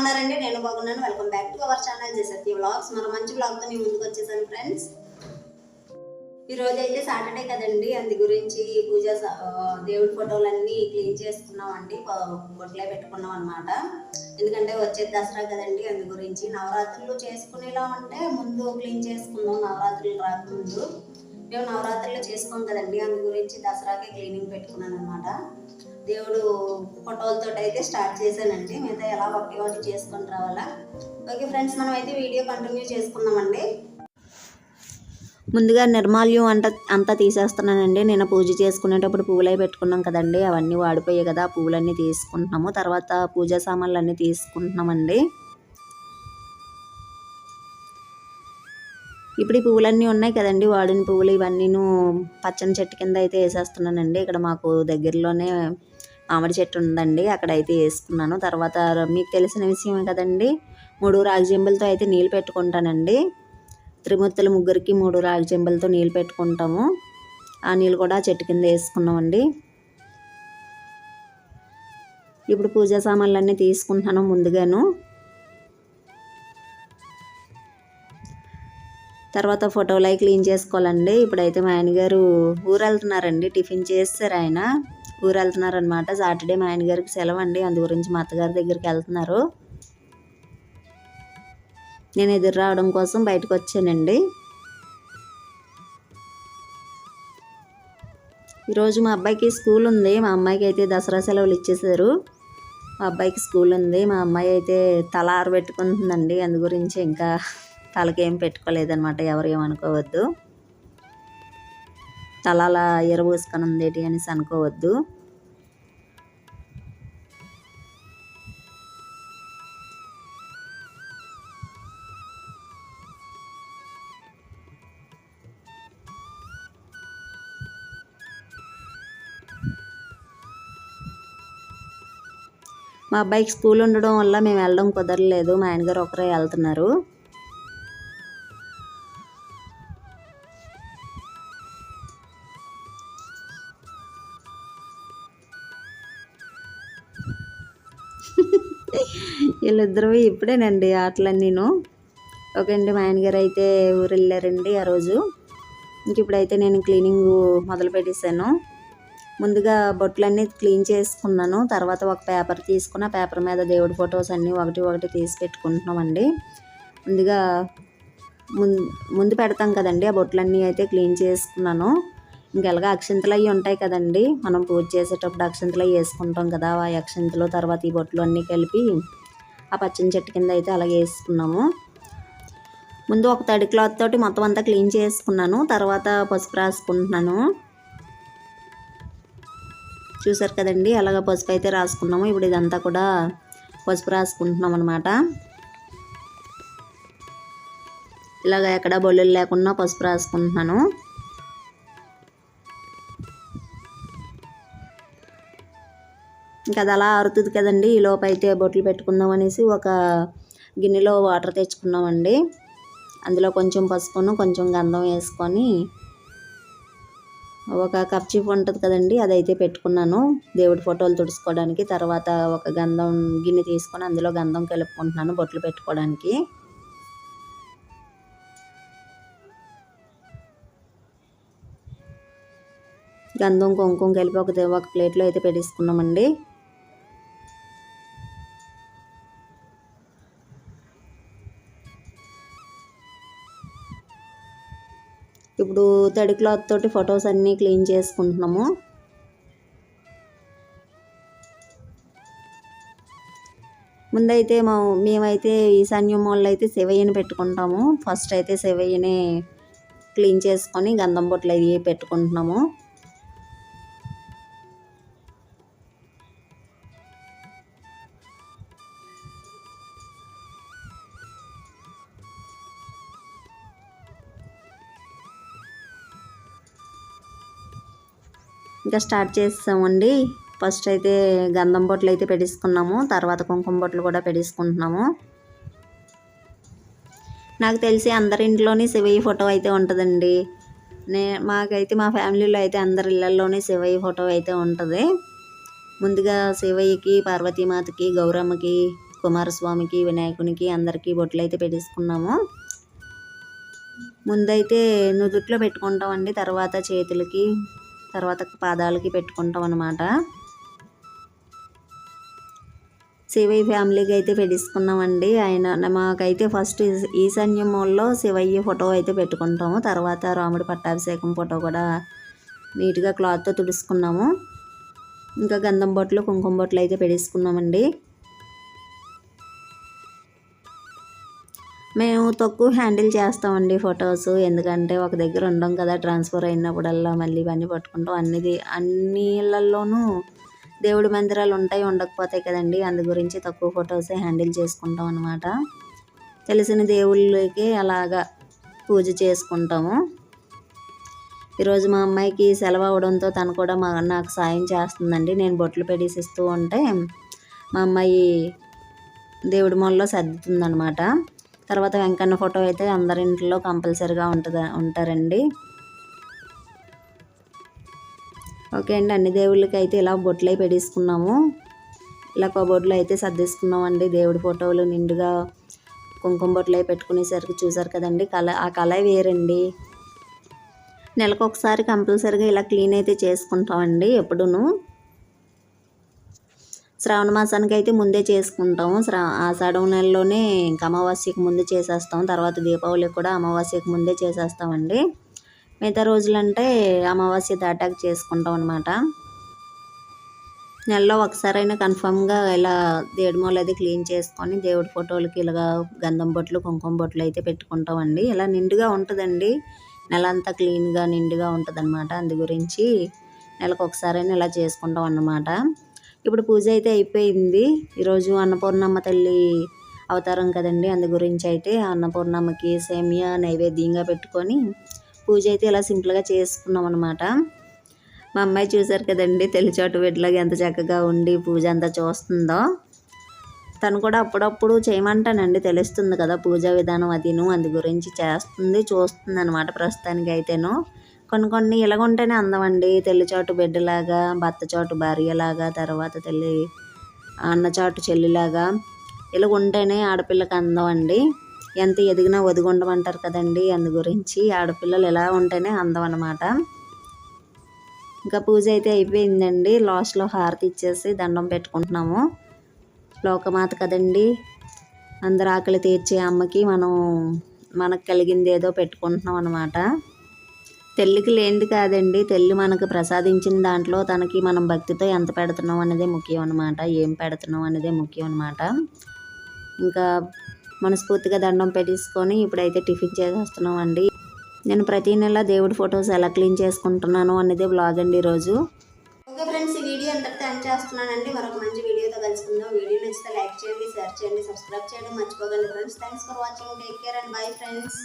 ఉన్నారండి నేను బాగున్నాను. Welcome back to our channel జసత్య vlogs మరో మంచి వ్లాగ్తో మీ ముందుకు వచ్చేసాను ఫ్రెండ్స్ ఈరోజు అయితే సాటర్డే కదండి. అందు గురించి పూజ దేవుడి ఫోటోలన్నీ క్లీన్ చేసుకున్నామండి. బొట్లే పెట్టుకున్నాం అనమాట ఎందుకంటే వచ్చేది దసరా కదండి. అందు గురించి నవరాత్రులు చేసుకునేలా ఉంటే ముందు క్లీన్ చేసుకుందాం. నవరాత్రులు రాకముందు. మేము నవరాత్రిలో చేసుకోం కదండి. అందు గురించి దసరాకే క్లీనింగ్ పెట్టుకున్నాను అనమాట దేవుడు ఫోటోలతో అయితే స్టార్ట్ చేశానండి. మిగతా ఎలా ఒకటి ఒకటి చేసుకొని రావాలా. ఓకే ఫ్రెండ్స్ మనం అయితే వీడియో కంటిన్యూ చేసుకుందామండి. ముందుగా నిర్మాల్యం అంట అంతా తీసేస్తున్నానండి. నేను పూజ చేసుకునేటప్పుడు పువ్వులై పెట్టుకున్నాం కదండి. అవన్నీ వాడిపోయాయి కదా. పువ్వులన్నీ తీసుకుంటున్నాము. తర్వాత పూజా సామాన్లు అన్నీ తీసుకుంటున్నామండి. ఇప్పుడు ఈ పువ్వులన్నీ ఉన్నాయి కదండి వాడిన పువ్వులు ఇవన్నీను పచ్చని చెట్టు కింద అయితే వేసేస్తున్నానండి. ఇక్కడ మాకు దగ్గరలోనే మామిడి చెట్టు ఉందండి అక్కడ అయితే వేసుకున్నాను. తర్వాత మీకు తెలిసిన విషయమే కదండి మూడు రాగి జంబులతో అయితే నీళ్ళు పెట్టుకుంటానండి. త్రిమూర్తుల ముగ్గురికి మూడు రాగి చెంబులతో నీళ్ళు పెట్టుకుంటాము. ఆ నీళ్ళు కూడా చెట్టు కింద వేసుకున్నామండి. ఇప్పుడు పూజా సామాన్లన్నీ తీసుకుంటున్నాను ముందుగాను. తర్వాత ఫోటోలు అవి క్లీన్ చేసుకోవాలండి. ఇప్పుడైతే మా ఆయనగారు ఊరు వెళ్తున్నారండి టిఫిన్ చేస్తారు ఆయన. ఊరు వెళ్తున్నారనమాట సాటర్డే మా ఆయనగారికి సెలవు అండి అందు గురించి మా అత్తగారి దగ్గరికి వెళ్తున్నారు. నేను ఎదురు రావడం కోసం బయటకు వచ్చానండి. ఈరోజు మా అబ్బాయికి స్కూల్ ఉంది. మా అమ్మాయికి అయితే దసరా సెలవులు ఇచ్చేసారు. మా అబ్బాయికి స్కూల్ ఉంది. మా అమ్మాయి అయితే తల ఆరబెట్టుకుంటుందండి. అందు గురించి ఇంకా తలకేం పెట్టుకోలేదనమాట ఎవరు ఏమనుకోవద్దు తల అలా ఎరబోసుకొని ఉందేటి అనేసి అనుకోవద్దు. మా అబ్బాయికి స్కూల్ ఉండడం వల్ల మేము వెళ్ళడం కుదరలేదు. మా ఆయనగారు ఒకరే వెళ్తున్నారు. వీళ్ళిద్దరూ ఇప్పుడేనండి ఆటలన్నీను. ఓకే అండి మా ఆయనగారు అయితే ఊరు వెళ్ళారండి ఆ రోజు. ఇంక ఇప్పుడైతే నేను క్లీనింగ్ మొదలు పెట్టేశాను. ముందుగా బొట్లన్నీ క్లీన్ చేసుకున్నాను. తర్వాత ఒక పేపర్ తీసుకున్న పేపర్ మీద దేవుడి ఫొటోస్ అన్నీ ఒకటి ఒకటి తీసి పెట్టుకుంటున్నామండి. ముందుగా ముందు పెడతాం కదండి ఆ బొట్లన్నీ అయితే క్లీన్ చేసుకున్నాను. ఇంకెలాగా అక్షింతలు అవి ఉంటాయి కదండి మనం పూజ చేసేటప్పుడు అక్షింతలు అవి వేసుకుంటాం కదా ఆ అక్షింతలు తర్వాత ఈ బొట్లు అన్నీ కలిపి ఆ పచ్చని చెట్టు కింద అయితే అలాగే వేసుకున్నాము. ముందు ఒక తడి క్లాత్ తోటి మొత్తం అంతా క్లీన్ చేసుకున్నాను. తర్వాత పసుపు రాసుకుంటున్నాను. చూసారు కదండి అలాగ పసుపు అయితే రాసుకున్నాము. ఇప్పుడు ఇదంతా కూడా పసుపు రాసుకుంటున్నాం అనమాట ఇలాగ ఎక్కడ బొల్లు లేకుండా పసుపు రాసుకుంటున్నాను. ఇంకా అది అలా ఆరుతుంది కదండి. ఈ లోపు అయితే బొట్లు పెట్టుకుందాం అనేసి ఒక గిన్నెలో వాటర్ తెచ్చుకున్నామండి. అందులో కొంచెం పసుపును కొంచెం గంధం వేసుకొని ఒక కప్చీప్ ఉంటుంది కదండి. అదైతే పెట్టుకున్నాను. దేవుడి ఫోటోలు తుడుచుకోవడానికి తర్వాత ఒక గంధం గిన్నె తీసుకొని అందులో గంధం కలుపుకుంటున్నాను బొట్లు పెట్టుకోవడానికి. గంధం కుంకుమ కలిపి ఒక ఒక ప్లేట్లో అయితే పెట్టేసుకున్నామండి. ఇప్పుడు తడి క్లాత్ తోటి ఫొటోస్ అన్నీ క్లీన్ చేసుకుంటున్నాము. ముందైతే మా మేమైతే ఈశాన్యం వాళ్ళు అయితే శివయ్యని పెట్టుకుంటాము. ఫస్ట్ అయితే శివయ్యని క్లీన్ చేసుకొని గంధం బొట్లు అవి పెట్టుకుంటున్నాము. ఇంకా స్టార్ట్ చేస్తామండి. ఫస్ట్ అయితే గంధం బొట్లు అయితే పెట్టేసుకున్నాము. తర్వాత కుంకుమ బొట్లు కూడా పెట్టేసుకుంటున్నాము. నాకు తెలిసి అందరి ఇంట్లోని శివయ్య ఫోటో అయితే ఉంటుందండి. నే మాకైతే మా ఫ్యామిలీలో అయితే అందరి ఇళ్ళల్లోని శివయ్య ఫోటో అయితే ఉంటుంది. ముందుగా శివయ్యకి పార్వతీమాతకి గౌరమ్మకి కుమారస్వామికి వినాయకునికి అందరికీ బొట్లు అయితే పెట్టేసుకున్నాము. ముందైతే నుదుట్లో పెట్టుకుంటామండి. తర్వాత చేతులకి తర్వాత పాదాలకి పెట్టుకుంటాం అనమాట శివయ్య ఫ్యామిలీకి అయితే పెట్టించుకున్నామండి. ఆయన మాకైతే ఫస్ట్ ఈశాన్య మూలలో శివయ్య ఫోటో అయితే పెట్టుకుంటాము. తర్వాత రాముడి పట్టాభిషేకం ఫోటో కూడా నీట్గా క్లాత్తో తుడుచుకున్నాము. ఇంకా గంధం బొట్లు కుంకుమ బొట్లు అయితే పెట్టేసుకున్నామండి మేము తక్కువ హ్యాండిల్ చేస్తామండి ఫొటోస్. ఎందుకంటే ఒక దగ్గర ఉండం కదా ట్రాన్స్ఫర్ అయినప్పుడల్లా మళ్ళీ ఇవన్నీ పట్టుకుంటాం. అన్నిది అన్ని దేవుడి మందిరాలు ఉంటాయి ఉండకపోతాయి కదండి. అందు గురించి తక్కువ ఫొటోసే హ్యాండిల్ చేసుకుంటాం అనమాట తెలిసిన దేవుళ్ళకి అలాగా పూజ చేసుకుంటాము. ఈరోజు మా అమ్మాయికి సెలవు అవడంతో తను కూడా మా నాకు సాయం చేస్తుందండి. నేను బొట్లు పెడిసిస్తూ ఉంటే మా అమ్మాయి దేవుడి మొల్లో సర్దుతుందనమాట తర్వాత వెంకన్న ఫోటో అయితే అందరి ఇంట్లో కంపల్సరిగా ఉంటుంది ఉంటారండి. ఓకే అండి అన్ని దేవుళ్ళకి అయితే ఇలా బొట్లై అయి ఇలా కబోర్డ్లో అయితే సర్దేసుకున్నామండి. దేవుడి ఫోటోలు నిండుగా కుంకుమ బొట్లు పెట్టుకునేసరికి చూసారు కదండి. కళ ఆ కళ వేరండి. నెలకు ఒకసారి కంపల్సరిగా ఇలా క్లీన్ అయితే చేసుకుంటామండి ఎప్పుడూను. శ్రావణ మాసానికి అయితే ముందే చేసుకుంటాము శ్రా ఆషాఢం నెలలోనే ఇంకా అమావాస్యకు ముందే చేసేస్తాం. తర్వాత దీపావళికి కూడా అమావాస్యకు ముందే చేసేస్తామండి. మిగతా రోజులంటే అమావాస్య దాటాక చేసుకుంటాం అనమాట నెలలో ఒకసారైనా కన్ఫామ్గా ఇలా దేవుడి అయితే క్లీన్ చేసుకొని దేవుడి ఫోటోలకి ఇలాగా గంధం బొట్లు కుంకుమ బొట్లు అయితే పెట్టుకుంటామండి. ఇలా నిండుగా ఉంటుందండి. నెల అంతా క్లీన్గా నిండుగా ఉంటుంది అనమాట అందు గురించి నెలకు ఒకసారైనా ఇలా చేసుకుంటాం అన్నమాట. ఇప్పుడు పూజ అయితే అయిపోయింది. ఈరోజు అన్నపూర్ణమ్మ తల్లి అవతారం కదండి. అందు గురించి అయితే అన్నపూర్ణమ్మకి సేమియా నైవేద్యంగా పెట్టుకొని పూజ అయితే ఇలా సింపుల్గా చేసుకున్నాం అనమాట మా అమ్మాయి చూశారు కదండి తెలిచోటు బిడ్డలాగా ఎంత చక్కగా ఉండి పూజ అంతా చూస్తుందో. తను కూడా అప్పుడప్పుడు చేయమంటానండి తెలుస్తుంది కదా పూజా విధానం అదిను అందు గురించి చేస్తుంది చూస్తుంది అనమాట ప్రస్తుతానికి అయితేను కొన్ని కొన్ని ఇలాగ ఉంటేనే అందం అండి తెల్లిచాటు బిడ్డలాగా భర్త భార్యలాగా తర్వాత తెల్లి అన్నచాటు చెల్లిలాగా ఇలా ఉంటేనే ఆడపిల్లకి అందం అండి ఎంత ఎదిగినా ఒదిగుండమంటారు కదండి. అందు గురించి ఆడపిల్లలు ఇలా ఉంటేనే అందం అనమాట ఇంకా పూజ అయితే అయిపోయిందండి. లాస్ట్లో హారతి ఇచ్చేసి దండం పెట్టుకుంటున్నాము. లోకమాత కదండి. అందరు ఆకలి తీర్చే అమ్మకి మనం మనకు కలిగింది ఏదో పెట్టుకుంటున్నాం అనమాట తెల్లికి లేనిది కాదండి. తెల్లి మనకు ప్రసాదించిన దాంట్లో తనకి మనం భక్తితో ఎంత పెడుతున్నాం అనేదే ముఖ్యం అనమాట ఏం పెడుతున్నాం అనేదే ముఖ్యం అనమాట ఇంకా మనస్ఫూర్తిగా దండం పెట్టేసుకొని ఇప్పుడైతే టిఫిన్ చేసేస్తున్నాం అండి నేను ప్రతి నెల దేవుడి ఫొటోస్ ఎలా క్లీన్ చేసుకుంటున్నాను అనేది బ్లాగ్ అండి ఈరోజు. ఓకే ఫ్రెండ్స్ ఈ వీడియో ఎంతటితో ఎండ్ చేస్తున్నానండి. మరొక మంచి వీడియోతో కలుసుకుందాం. వీడియో నచ్చితే లైక్ చేయండి షేర్ చేయండి సబ్స్క్రైబ్ చేయడం. మర్చిపోకండి friends. Thanks for watching take care and bye friends